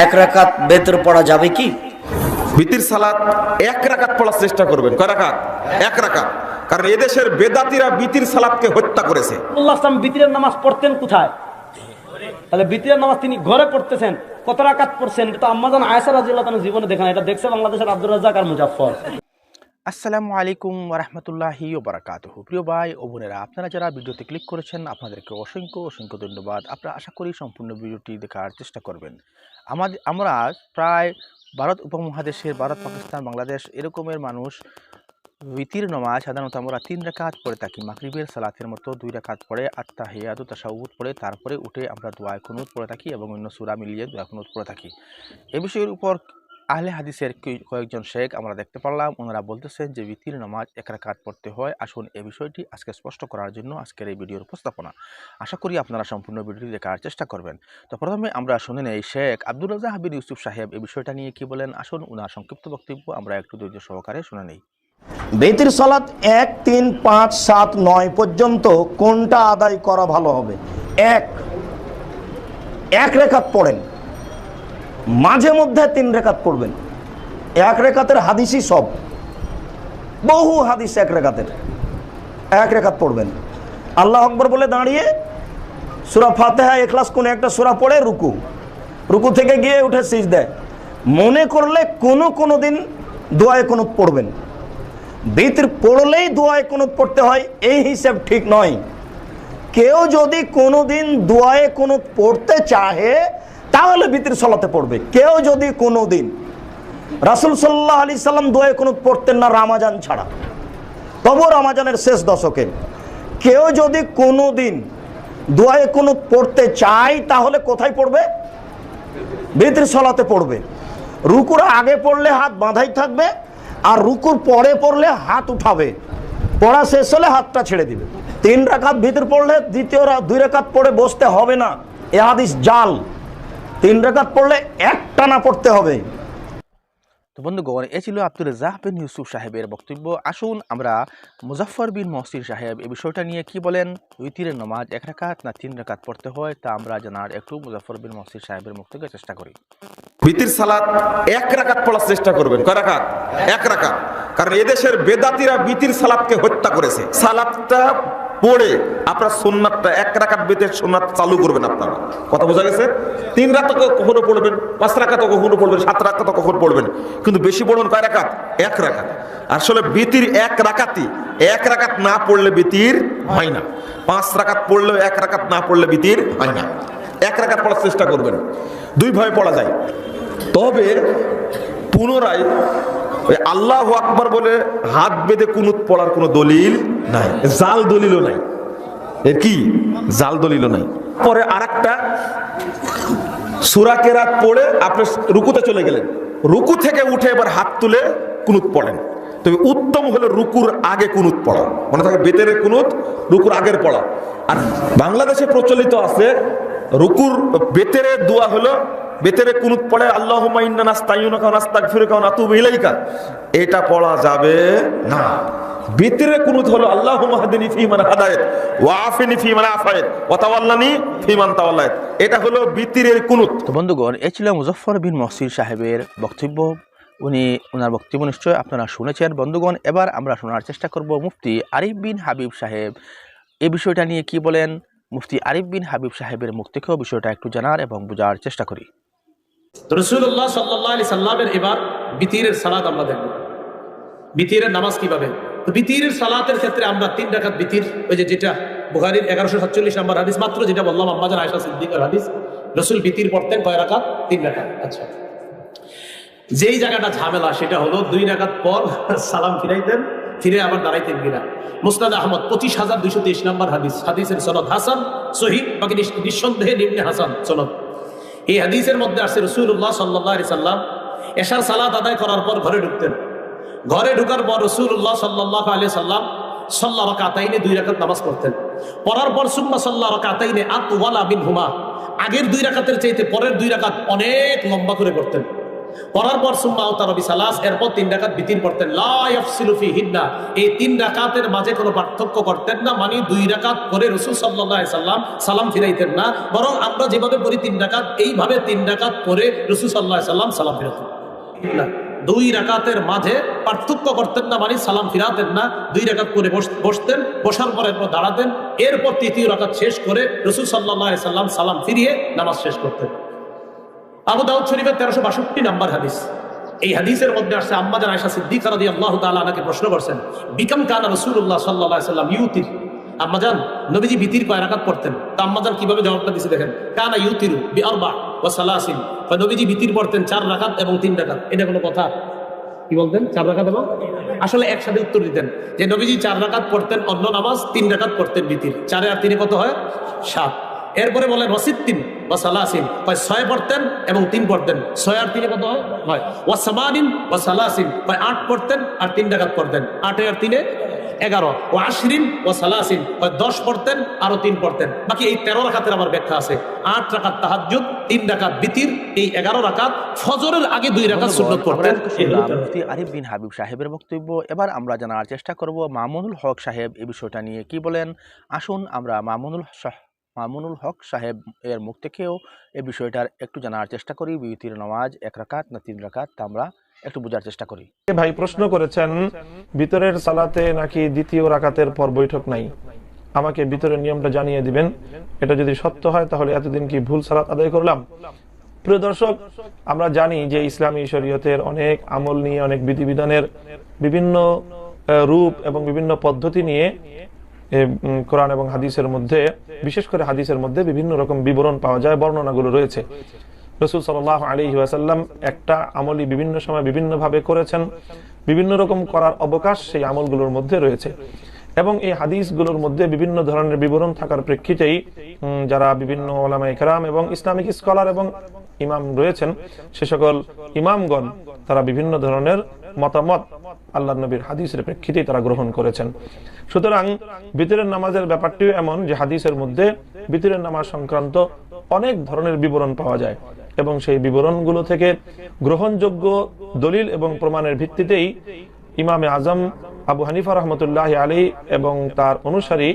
এক রাকাত বেতর পড়া যাবে কি? বিতির সালাত এক রাকাত পড়ার চেষ্টা করবেন। কয় রাকাত? এক রাকাত। কারণ এদেশের বেদাতিরা বিতির সালাতকে হত্যা করেছে। আল্লাহ আসলাম বিতিরের নামাজ পড়তেন কোথায়? তাহলে বিতিরের নামাজ তিনি ঘরে পড়তেছেন। কত রাকাত পড়ছেন? এটা তো আম্মাজান আয়সা রাজিল্লাহ জীবনে দেখেন এটা দেখছে বাংলাদেশের আব্দুল রাজাক আর মুজাফর আসসালামু আলাইকুম ওরহমতুল্লাহি ওবরাকাতুহু প্রিয় ভাই ও বোনেরা, আপনারা যারা ভিডিওতে ক্লিক করেছেন, আপনাদেরকে অসংখ্য অসংখ্য ধন্যবাদ। আপনারা আশা করি সম্পূর্ণ ভিডিওটি দেখার চেষ্টা করবেন। আমাদের, আমরা প্রায় ভারত উপমহাদেশের ভারত, পাকিস্তান, বাংলাদেশ এরকমের মানুষ। বিতির নমাজ সাধারণত আমরা তিন রেখাত পড়ে থাকি। মাকরিবের সালাতের মতো দুই রেখাত পড়ে আত্মা হেয়াদু তাসাউদ পড়ে, তারপরে উঠে আমরা দোয়া খুনুত পড়ে থাকি এবং অন্য সুরা মিলিয়ে দোয়া খুনুত পড়ে থাকি। এ বিষয়ের উপর আহলে হাদিসের কয়েকজন শেখ আমরা দেখতে পারলাম ওনারা বলতেছেন যে বিতির নামাজ এক রাকাত পড়তে হয়। আসুন এই বিষয়টি আজকে স্পষ্ট করার জন্য আজকের এই ভিডিওর উপস্থাপনা। আশা করি আপনারা সম্পূর্ণ ভিডিওটি দেখার চেষ্টা করবেন। তো প্রথমে আমরা শুনে নেই, শেখ আব্দুল রাজা হাবিব ইউসুফ সাহেব এই বিষয়টা নিয়ে কি বলেন? আসুন ওনার সংক্ষিপ্ত বক্তব্য আমরা একটু ধৈর্য সহকারে শুনে নেই। বেতির সালাত এক, তিন, পাঁচ, সাত, নয় পর্যন্ত কোনটা আদায় করা ভালো হবে? এক এক রেখাত পড়েন। মাঝে মধ্যে তিন রেখাত পড়বেন। এক রেখাতের হাদিসই সব। বহু হাদিস এক রেখাতের। এক রেখাত পড়বেন। আল্লাহ আকবর বলে দাঁড়িয়ে সুরা ফাতেহা এখলাস কোন একটা সুরা পড়ে, রুকু। রুকু থেকে গিয়ে উঠে সিজ দেয় মনে করলে কোনো কোনো দিন দোয়ায় কোনো পড়বেন। ভিতর পড়লেই দোয়ায় কোনো পড়তে হয়, এই হিসাব ঠিক নয়। কেউ যদি কোনো দিন দোয়ায় কোনো পড়তে চাহে তাহলে ভিতর সলাতে পড়বে। কেউ যদি কোনো দিন রাসুল সাল্লাহ আলি সাল্লাম দোয়ায় কোনো পড়তেন না রামাজান ছাড়া তবু রামাজানের শেষ দশকে। কেউ যদি কোনো দিন দোয়ায় কোনো পড়তে চায়, তাহলে কোথায় পড়বে? ভিতর সলাতে পড়বে। রুকুর আগে পড়লে হাত বাঁধাই থাকবে, আর রুকুর পরে পড়লে হাত উঠাবে। পড়া শেষ হলে হাতটা ছেড়ে দিবে। তিন রাকাত ভিতর পড়লে দ্বিতীয় দুই রাকাত পড়ে বসতে হবে না। এ হাদিস জাল। তিন রাকাত পড়লে এক টানা পড়তে হবে। তো বন্ধুগণ এ ছিল আব্দুল রাজাহ বিন ইউসুফ সাহেবের বক্তব্য। আসুন আমরা মুজাফফর বিন মহসির সাহেব এই বিষয়টা নিয়ে কি বলেন? উইতিরের নমাজ এক রাকাত না তিন রাকাত পড়তে হয় তা আমরা জানার একটু মুজাফফর বিন মহসির সাহেবের মুখ থেকে চেষ্টা করি। বিতির সালাত এক রাকাত পড়ার চেষ্টা করবেন। কয় রাকাত এক রাকাত কারণ এদেশের বেদাতিরা বিতির সালাতকে হত্যা করেছে। সালাতটা পড়ে আপনার সোননাথটা এক রাকাত বেতের সোননাথ চালু করবেন আপনারা। কথা বোঝা গেছে? তিন রাত কখনো পড়বেন, পাঁচ রাকাত কখনো পড়বেন, সাত রাকাত কখনো পড়বেন। কিন্তু বেশি পড়বেন কয় রাকাত? এক রাকাত। আসলে বেতির এক রাকাতই, এক রাকাত না পড়লে বেতির হয় না। পাঁচ রাকাত পড়লেও এক রাকাত না পড়লে বেতির হয় না। এক রাকাত পড়ার চেষ্টা করবেন। দুই ভাবে পড়া যায়। তবে পুনরায় ওই আল্লাহ আকবর বলে হাত বেঁধে কুনুত পড়ার কোনো দলিল নাই। জাল দলিলও নাই। এর কি? জাল দলিলও নাই। পরে আর একটা সুরা কেরাত পড়ে আপনি রুকুতে চলে গেলেন। রুকু থেকে উঠে এবার হাত তুলে কুনুত পড়েন। তবে উত্তম হলো রুকুর আগে কুনুত পড়া। মনে থাকে বেতের কুনুত, রুকুর আগের পড়া। আর বাংলাদেশে প্রচলিত আছে, রুকুর বেতের দোয়া হলো বেতেরে কুনুত পড়ে আল্লাহ এটা পড়া যাবে না। বেতেরে কুনুত হলো আল্লাহ মাহদিনী ফিমান হাদায়েত ওয়াফিনী ফিমান আফায়েত ওয়াতাওয়াল্লানি ফিমান তাওয়াল্লায়েত। এটা হলো বিতিরের কুনুত তো বন্ধুগণ এ ছিল মুজফর বিন মহসির সাহেবের বক্তব্য। উনি ওনার বক্তব্য নিশ্চয় আপনারা শুনেছেন। বন্ধুগণ, এবার আমরা শোনার চেষ্টা করব মুফতি আরিফ বিন হাবিব সাহেব। এই বিষয়টা নিয়ে কি বলেন? মুফতি আরিফ বিন হাবিব সাহেবের মুখ থেকেও বিষয়টা একটু জানার এবং বোঝার চেষ্টা করি। রসুল্লাহ সাল্লাহ আলি সাল্লামের এবার বিতিরের সালাদ আমরা দেখব। বিতিরের নামাজ কীভাবে? তো বিতিরের সালাতের ক্ষেত্রে আমরা তিন রাখাত বিতির, ওই যে যেটা বুহারির এগারোশো সাতচল্লিশ নম্বর হাদিস, মাত্র যেটা বললাম আম্মাজান আয়সা সিদ্দিকার হাদিস, রসুল বিতির পড়তেন কয় রাখাত তিন রাখাত আচ্ছা। যেই জায়গাটা ঝামেলা, সেটা হলো দুই রাখাত পর সালাম ফিরাইতেন, ফিরে আবার দাঁড়াইতেন কিনা? মুস্তাদ আহমদ, পঁচিশ হাজার দুইশো তেইশ নম্বর হাদিস, হাদিসের সনদ হাসান সহি বাকি নিঃসন্দেহে নিম্নে হাসান সনদ। এই হাদিসের মধ্যে আসছে রসুল্লাহ সাল্লাহ আলি সাল্লাম এশার সালাদ আদায় করার পর ঘরে ঢুকতেন। ঘরে ঢুকার পর রসুল্লাহ সাল্লাহ আলি সাল্লাম সাল্লাহ রকাতাইনে দুই রাকাত নামাজ পড়তেন। পড়ার পর সুম্মা সাল্লাহ রকাতাইনে আত ওয়ালা বিন হুমা আগের দুই রাকাতের চাইতে পরের দুই রাকাত অনেক লম্বা করে পড়তেন। পড়ার পর সুম্মা সালাস, এরপর তিন রাকাত বিতির পড়তেন। লা ইয়াফসিলু ফি হিন্না এই তিন মাঝে কোনো পার্থক্য করতেন না মানে দুই করে রসুল আলাইহি সাল্লাম সালাম ফিরাইতেন না, বরং আমরা যেভাবে পড়ি তিন এইভাবে তিন করে রসুল আলাইহি সাল্লাম সালাম ফিরাতেন। না দুই রাকাতের মাঝে পার্থক্য করতেন না মানে সালাম ফিরাতেন না, দুই রাকাত করে বসতেন, বসার পর এরপর দাঁড়াতেন, এরপর তৃতীয় রাকাত শেষ করে রসুল সাল্লাহ সাল্লাম সালাম ফিরিয়ে নামাজ শেষ করতেন। আবু দাউদ শরীফের তেরোশো বাষট্টি নাম্বার হাদিস। এই হাদিসের মধ্যে আসছে আম্মাজান আয়সা সিদ্দিক রাদি আল্লাহ তাআলা আনাকে প্রশ্ন করছেন, বিকাম কানা রসুল্লাহ সাল্লাহ সাল্লাম ইউতির? আম্মাজান নবীজি বিতির কয় রাকাত পড়তেন? তা আম্মাজান কীভাবে জবাবটা দিছে দেখেন, কানা ইউতিরু বি ওয়া সালাসিন। বা নবীজি বিতির পড়তেন চার রাকাত এবং তিন রাকাত। এটা কোনো কথা? কি বলতেন? চার রাকাত এবং? আসলে একসাথে উত্তর দিতেন যে নবীজি চার রাকাত পড়তেন, অন্য নামাজ তিন রাকাত পড়তেন বিতির। চারে আর তিনে কত হয়? সাত। এরপরে বলেন রসিদ তিন বা সালাসিন। হয় ছয় পড়তেন এবং তিন পড়তেন। ছয় আর তিনে কত হয়? ওয়া সামানিন ওয়া সালাসিন। হয় আট পড়তেন আর তিন রাকাত পড়তেন। আটে আর তিনে এগারো। ও আশরিন ও সালাসিন। হয় দশ পড়তেন আরও তিন পড়তেন। বাকি এই তেরো রাকাতের আমার ব্যাখ্যা আছে। আট রাকাত তাহাজ্জুদ তিন রাকাত বিতির। এই এগারো রাকাত ফজরের আগে দুই রাকাত সুন্নত পড়তেন। মুফতি আরিফ বিন হাবিব সাহেবের বক্তব্য। এবার আমরা জানার চেষ্টা করব মামুনুল হক সাহেব এই বিষয়টা নিয়ে। কি বলেন? আসুন আমরা মামুনুল মামুনুল হক সাহেব এর মুখ থেকেও এই বিষয়টার একটু জানার চেষ্টা করি। বিউতির নামাজ এক রাকাত না তিন রাকাত তা আমরা একটু বোঝার চেষ্টা করি। ভাই প্রশ্ন করেছেন ভিতরের সালাতে নাকি দ্বিতীয় রাকাতের পর বৈঠক নাই? আমাকে ভিতরের নিয়মটা জানিয়ে দিবেন। এটা যদি সত্য হয় তাহলে এতদিন কি ভুল সালাত আদায় করলাম? প্রিয় দর্শক আমরা জানি যে ইসলামী শরীয়তের অনেক আমল নিয়ে অনেক বিধিবিধানের বিভিন্ন রূপ এবং বিভিন্ন পদ্ধতি নিয়ে এ, কোরআন এবং হাদিসের মধ্যে, বিশেষ করে হাদিসের মধ্যে বিভিন্ন রকম বিবরণ পাওয়া যায়, বর্ণনাগুলো রয়েছে। রসুল সাল্লাহ আলী ওয়াসাল্লাম একটা আমলই বিভিন্ন সময় বিভিন্নভাবে করেছেন, বিভিন্ন রকম করার অবকাশ সেই আমলগুলোর মধ্যে রয়েছে। এবং এই হাদিসগুলোর মধ্যে বিভিন্ন ধরনের বিবরণ থাকার প্রেক্ষিতেই যারা বিভিন্ন ওলামাই কেরাম এবং ইসলামিক স্কলার এবং ইমাম রয়েছেন, সে সকল ইমামগণ, তারা বিভিন্ন ধরনের মতামত আল্লাহ নবীর হাদিসের প্রেক্ষিতেই তারা গ্রহণ করেছেন। সুতরাং ভিতরের নামাজের ব্যাপারটিও এমন যে হাদিসের মধ্যে বিতরের নামাজ সংক্রান্ত অনেক ধরনের বিবরণ পাওয়া যায় এবং সেই বিবরণগুলো থেকে গ্রহণযোগ্য দলিল এবং প্রমাণের ভিত্তিতেই ইমামে আজম, আবু হানিফা রহমতুল্লাহ আলী এবং তার অনুসারী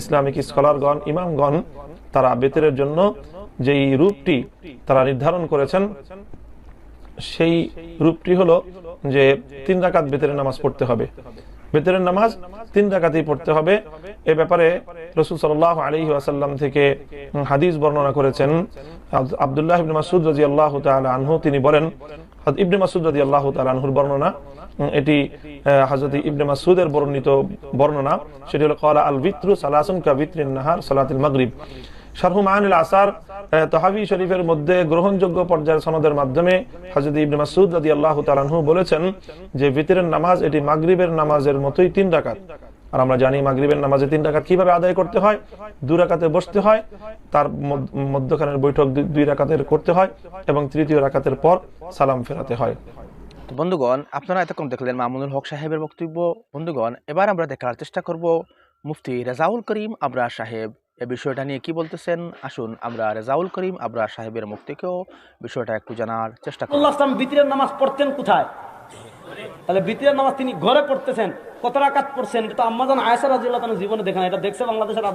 ইসলামিক স্কলারগণ, ইমামগণ, তারা বেতরের জন্য যেই রূপটি তারা নির্ধারণ করেছেন, সেই রূপটি হলো যে তিন রাকাত বেতরের নামাজ পড়তে হবে। বেতরের নামাজ তিন রাকাতেই পড়তে হবে। এ ব্যাপারে রসুল সাল্লাহ আলী আসাল্লাম থেকে হাদিস বর্ণনা করেছেন। আব- আব্দুল্লাহ ইবনে মাসুদ রাজি আল্লাহ আনহু, তিনি বলেন, ইবনে মাসুদ রাজি আল্লাহ আনহুর বর্ণনা এটি হাজরত ইবনে মাসুদের বর্ণিত বর্ণনা। সেটি হলো কলা আল বিত্রু সালাসুন কা বিত্রিন নাহার সালাতিল মাগরিব। শারহু মাহানুল আসার তহাবি শরীফের মধ্যে গ্রহণযোগ্য পর্যায়ের সনদের মাধ্যমে হাজরত ইবনে মাসুদ রাদি আল্লাহ তালানহু বলেছেন যে ভিতরের নামাজ এটি মাগরিবের নামাজের মতোই তিন রাকাত। আর আমরা জানি মাগরিবের নামাজে তিন রাকাত কীভাবে আদায় করতে হয়? দু রাকাতে বসতে হয়, তার মধ্য- মধ্যখানের বৈঠক দুই- দুই রাকাতের করতে হয় এবং তৃতীয় রাকাতের পর সালাম ফেরাতে হয়। তো বন্ধুগণ, আপনারা এতক্ষণ দেখলেন মামুনুল হক সাহেবের বক্তব্য। বন্ধুগণ, এবার আমরা দেখার চেষ্টা করব মুফতি রেজাউল করিম আবরার সাহেব। এ বিষয়টা নিয়ে কি বলতেছেন? আসুন, আমরা রেজাউল করিম আবরার সাহেবের মুখ থেকেও বিষয়টা একটু জানার চেষ্টা করি। বিতিরের নামাজ পড়তেন কোথায়? তাহলে বিতিরের নামাজ তিনি ঘরে পড়তেছেন, কত রাকাত পড়ছেন? এটা তো জীবনে দেখেন এটা দেখছে বাংলাদেশের আর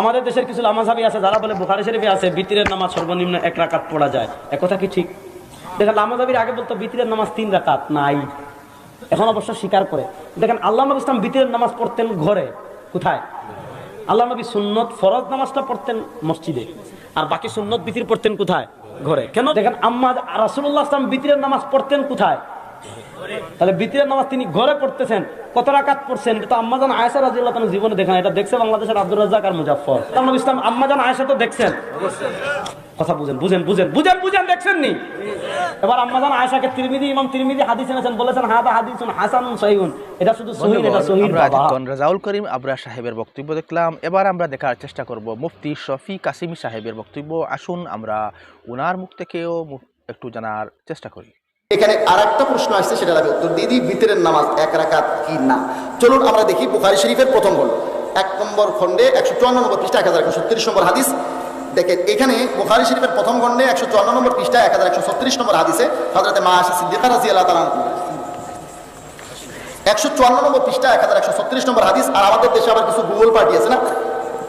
আমাদের দেশের কিছু লামাজাবি আছে, যারা বলে বুখারি শরীফে আছে নামাজ সর্বনিম্ন এক রাকাত পড়া যায়। একথা কি ঠিক? দেখেন লামাজাবির আগে বলতো বিতিরের নামাজ তিন রাকাত নাই। এখন অবশ্য স্বীকার করে। দেখেন আল্লাহ ইসলাম বিতিরের নামাজ পড়তেন ঘরে। কোথায়? আল্লাহ নবী সুন্নত ফরজ নামাজটা পড়তেন মসজিদে, আর বাকি সুন্নত বিতির পড়তেন কোথায়? ঘরে। কেন? দেখেন, আম্মা রাসুল্লাহ আসলাম বিতিরের নামাজ পড়তেন কোথায়? তাহলে বিতিরের নামাজ তিনি ঘরে পড়তেছেন, কত রাকাত পড়ছেন? এটা তো আম্মাজান আয়সা রাজিউল্লাহ তার জীবনে দেখেন, এটা দেখছে বাংলাদেশের আব্দুল রাজাক আর মুজাফর ইসলাম আম্মাজান আয়সা তো দেখছেন। কথা বুঝেন বুঝেন বুঝেন বুঝেন বুঝেন দেখছেন নি এবার আম্মাজান আয়সাকে তিরমিজি ইমাম তিরমিজি হাদিস এনেছেন বলেছেন হাদা হাদিসুন হাসানুন সহিহুন। এটা শুধু সহিহ এটা সহিহ আমরা বাবা। রেজাউল করিম আবরার সাহেবের বক্তব্য দেখলাম। এবার আমরা দেখার চেষ্টা করব মুফতি শফি কাসিমি সাহেবের বক্তব্য। আসুন আমরা ওনার মুখ থেকেও একটু জানার চেষ্টা করি। এখানে আর একটা প্রশ্ন আসছে সেটা আমি উত্তর দিয়ে দিই ভিতরের নামাজ এক রাকাত কি না? চলুন আমরা দেখি বুখারি শরীফের প্রথম খণ্ড এক নম্বর খণ্ডে একশো চুয়ান্ন নম্বর পৃষ্ঠা এক হাজার একশো নম্বর হাদিস। দেখেন, এখানে বুখারি শরীফের প্রথম খণ্ডে একশো চুয়ান্ন নম্বর পৃষ্ঠা এক হাজার একশো ছত্রিশ নম্বর হাদিসে হজরতে মা আশা সিদ্দিকা রাজি আল্লাহ তালা একশো চুয়ান্ন নম্বর পৃষ্ঠা এক হাজার একশো ছত্রিশ নম্বর হাদিস, আর আমাদের দেশে আবার কিছু গুগল পার্টি আছে না?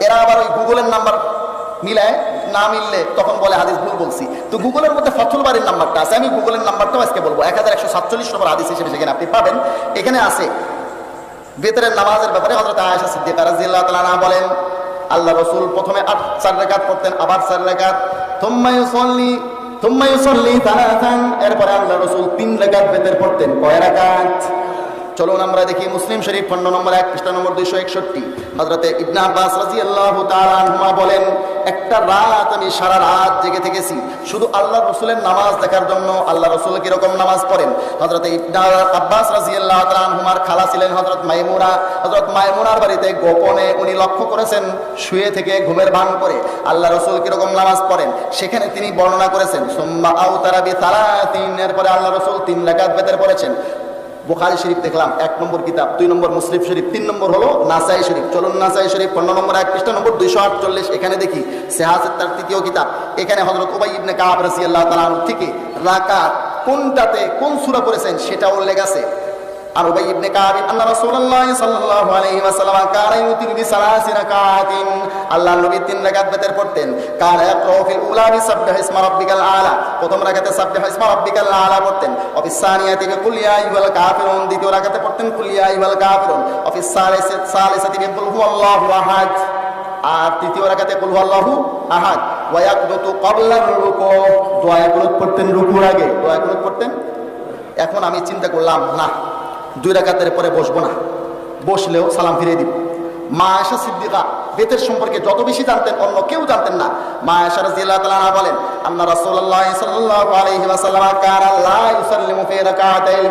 এরা আবার ওই গুগলের নাম্বার মিলায়, না মিললে তখন বলে, হাদিস ভুল বলছি। তো গুগলের মধ্যে ফতুল বাড়ির নাম্বারটা আছে, আমি গুগলের নাম্বারটাও আজকে বলব। এক হাজার একশো সাতচল্লিশ নম্বর হাদিস হিসেবে সেখানে আপনি পাবেন, এখানে আছে বেতরের নামাজের ব্যাপারে হজরত আয়েশা সিদ্দিকা রাদিয়াল্লাহু তাআলা আনহা বলেন আল্লাহ রসুল প্রথমে আট, চার রেখাত পড়তেন, আবার চার রেখাত তোমায় সল্লি তোমায় সল্লি তারা এরপরে আল্লাহ রসুল তিন রেখাত বেতের পড়তেন। কয় রাকাত? চলুন আমরা দেখি মুসলিম শরীফ খণ্ড নম্বর এক, পৃষ্ঠা নম্বর দুইশো একষট্টি। হজরতে ইবনা আব্বাস রাজি আল্লাহ তালুমা বলেন, একটা রাত আমি সারা রাত জেগে থেকেছি। শুধু আল্লাহ রসুলের নামাজ দেখার জন্য আল্লাহ রসুল কীরকম নামাজ পড়েন? হজরতে ইবনা আব্বাস রাজি আল্লাহ তালুমার খালা ছিলেন হজরত মাইমুরা হজরত মাইমুনার বাড়িতে গোপনে উনি লক্ষ্য করেছেন, শুয়ে থেকে ঘুমের ভান করে আল্লাহ রসুল কীরকম নামাজ পড়েন। সেখানে তিনি বর্ণনা করেছেন, সোম্মা আউ তারাবি তারা তিন এরপরে আল্লাহ রসুল তিন রাকাত বেতের পড়েছেন। বুখারি শরীফ দেখলাম, এক নম্বর কিতাব, দুই নম্বর মুসলিম শরীফ, তিন নম্বর হলো নাসাই শরীফ। চলুন নাসাই শরীফ, পনেরো নম্বর এক পৃষ্ঠা, নম্বর দুইশো আটচল্লিশ, এখানে দেখি সেহাসের তার তৃতীয় কিতাব। এখানে হজরত ওবাই ইবনে কাহাব রাসি আল্লাহ তালাহ থেকে রাকাত কোনটাতে কোন সুরা পড়েছেন সেটা উল্লেখ আছে। আর উবাই ইবনে কাব আল্লাহ রাসূলুল্লাহ সাল্লাল্লাহু আলাইহি ওয়াসাল্লাম কারা ইউতির বি সালাসি রাকাতিন আল্লাহ নবী তিন রাকাত বেতের পড়তেন কারা ইয়াকরাউ ফিল উলা বি সাব্বিহ ইসমা রাব্বিকাল আলা। প্রথম রাকাতে সাব্বিহ ইসমা রাব্বিকাল আলা পড়তেন অফিস সানিয়াতি কুল ইয়া আইয়ুহাল কাফিরুন। দ্বিতীয় রাকাতে পড়তেন কুল ইয়া আইয়ুহাল কাফিরুন। অফিস সালিসাত সালিসাতি কুল হুয়াল্লাহু আহাদ। আর তৃতীয় রাকাতে কুল হুয়াল্লাহু আহাদ। ওয়া ইয়াকনুতু ক্বাবলা রুকু। দোয়া কুনুত পড়তেন রুকুর আগে। দোয়া কুনুত পড়তেন এখন আমি চিন্তা করলাম, না। দুই রাকাতের পরে বসবো না। বসলেও সালাম ফিরিয়ে দিব। মা আয়সা সিদ্দিকা, বেতের সম্পর্কে যত বেশি জানতেন, অন্য কেউ জানতেন না। মা আয়সা রাদিয়াল্লাহু তাআলা বলেন আল্লাহ রাসূলুল্লাহ সাল্লাল্লাহু আলাইহি ওয়াসাল্লাম কার আল্লাহ ইউসাল্লিমু ফি রাকাতাইল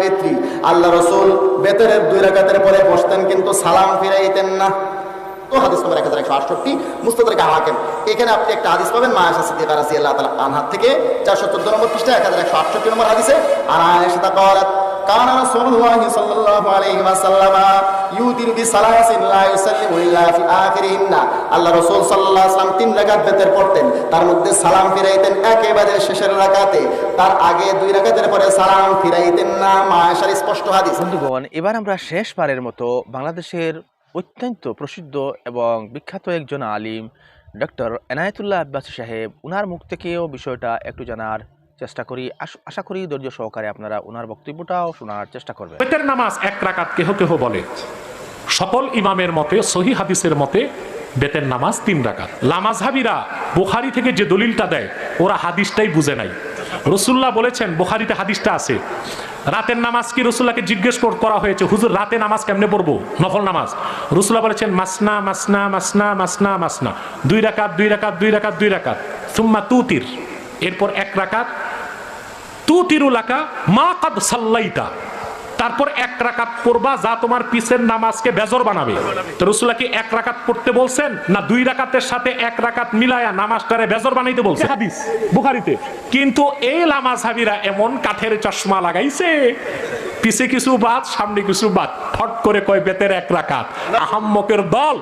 আল্লাহ রাসূল বেতের দুই রাকাতের পরে বসতেন, কিন্তু সালাম ফিরাইতেন না। তো হাদিস নম্বর এক হাজার একশো আটষট্টি মুস্তাদার হাকিম। এখানে আপনি একটা হাদিস পাবেন, মা আয়সা সিদ্দিকা রাদিয়াল্লাহু তাআলা আনহা থেকে 414 নম্বর পৃষ্ঠা 1168 নম্বর হাদিসে। আর আয়েশা তাকারাত কান রাসূলুল্লাহ সাল্লাল্লাহু আলাইহি ওয়াসাল্লাম ইউদির বি সালাসিন লা ইউসাল্লিমু ইল্লা ফি আখিরিহিন্না আল্লাহ রাসূল সাল্লাল্লাহু আলাইহি তিন রাকাত পড়তেন। তার মধ্যে সালাম ফিরাইতেন একেবারে শেষের রাকাতে। তার আগে দুই রাকাতের পরে সালাম ফিরাইতেন না। মাশার স্পষ্ট হাদিস। বন্ধুগণ এবার আমরা শেষবারের মতো বাংলাদেশের অত্যন্ত প্রসিদ্ধ এবং বিখ্যাত একজন আলিম, ডক্টর এনায়েতুল্লাহ আব্বাস সাহেব, উনার মুখ থেকেও বিষয়টা একটু জানার চেষ্টা করি। আশা করি ধৈর্য সহকারে আপনারা ওনার বক্তব্যটাও শোনার চেষ্টা করবেন। বেতের নামাজ এক রাকাত কেহ কেহ বলে। সকল ইমামের মতে, সহি হাদিসের মতে, বেতের নামাজ তিন রাকাত। লামাজহাবিরা বুখারি থেকে যে দলিলটা দেয়, ওরা হাদিসটাই বুঝে নাই। রসুল্লাহ বলেছেন, বুখারিতে হাদিসটা আছে। রাতের নামাজ কি রসুল্লাহকে জিজ্ঞেস কর- করা হয়েছে? হুজুর, রাতে নামাজ কেমনে পড়ব? নফল নামাজ। রসুল্লাহ বলেছেন, মাসনা মাসনা মাসনা মাসনা মাসনা। দুই রাকাত দুই রাকাত দুই রাকাত দুই রাকাত। সুম্মা তুতির। এরপর এক রাকাত তু তিরুলাকা মা কাদ সাল্লাইতা। তারপর এক রাকাত করবা যা তোমার পিসের নামাজকে বেজর বানাবে। তো রসুল্লাহ কি এক রাকাত পড়তে বলছেন না দুই রাকাতের সাথে এক রাকাত মিলায়া নামাজটারে বেজর বানাইতে বলছে হাদিস বুখারিতে। কিন্তু এই লামাজ হাবিরা এমন কাঠের চশমা লাগাইছে পিছে কিছু বাদ সামনে কিছু বাদ। ফট করে কয় বেতের এক রাকাত। আহাম্মকের দল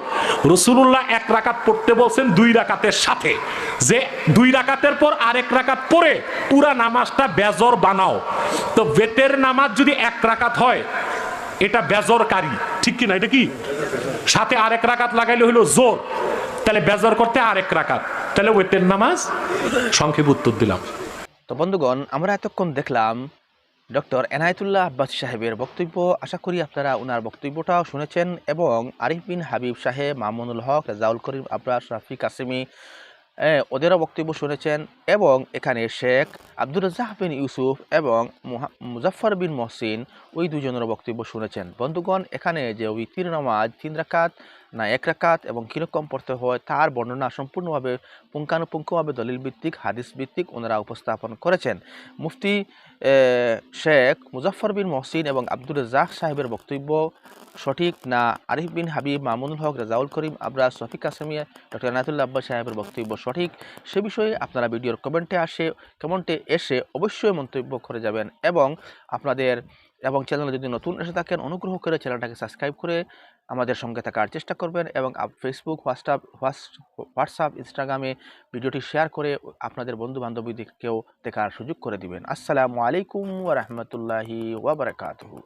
রসুল্লাহ এক রাকাত পড়তে বলছেন, দুই রাকাতের সাথে। যে দুই রাকাতের পর আরেক রাকাত পরে পুরা নামাজটা বেজর বানাও। তো বেতের নামাজ যদি এক রাকাত হয়, এটা বেজরকারী। ঠিক কি না এটা কি? সাথে আরেক রাকাত লাগাইলে হলো জোর। তাহলে বেজর করতে আরেক রাকাত। তাহলে ওয়েতের নামাজ সংক্ষেপ উত্তর দিলাম। তো বন্ধুগণ, আমরা এতক্ষণ দেখলাম ডক্টর এনায়েতুল্লাহ আব্বাসী সাহেবের বক্তব্য, আশা করি আপনারা ওনার বক্তব্যটাও শুনেছেন এবং আরিফ বিন হাবিব সাহেব, মামুনুল হক, রেজাউল করিম আবরার রাফি কাসিমি ওদেরও বক্তব্য শুনেছেন এবং এখানে শেখ আব্দুর রাজ্জাক বিন ইউসুফ এবং মুজাফফর বিন মহসিন ওই দুজনের বক্তব্য শুনেছেন। বন্ধুগণ, এখানে যে ওই তিন নামাজ, তিন রাকাত না এক রাকাত এবং কীরকম পড়তে হয় তার বর্ণনা সম্পূর্ণভাবে পুঙ্খানুপুঙ্খভাবে দলিল ভিত্তিক হাদিস ভিত্তিক ওনারা উপস্থাপন করেছেন। মুফতি শেখ মুজাফফর বিন মহসিন এবং আব্দুর রাজ্জাক সাহেবের বক্তব্য সঠিক না আরিফ বিন হাবিব মামুনুল হক, রাজাউল করিম আবরাজ শফিক কাসেমিয়া, ডক্টর নাতুল্লাহ আব্বাস সাহেবের বক্তব্য সঠিক। সে বিষয়ে আপনারা ভিডিওর কমেন্টে আসে, কমেন্টে এসে অবশ্যই মন্তব্য করে যাবেন এবং আপনাদের এবং চ্যানেলে যদি নতুন এসে থাকেন, অনুগ্রহ করে চ্যানেলটাকে সাবস্ক্রাইব করে আমাদের সঙ্গে থাকার চেষ্টা করবেন এবং ফেসবুক হোয়াটসঅ্যাপ হোয়াটসঅ্যাপ ইনস্টাগ্রামে ভিডিওটি শেয়ার করে আপনাদের বন্ধু বান্ধবীদেরকেও দেখার সুযোগ করে দিবেন। আসসালামু আলাইকুম ওয়া রাহমাতুল্লাহি ওয়া বারাকাতুহু।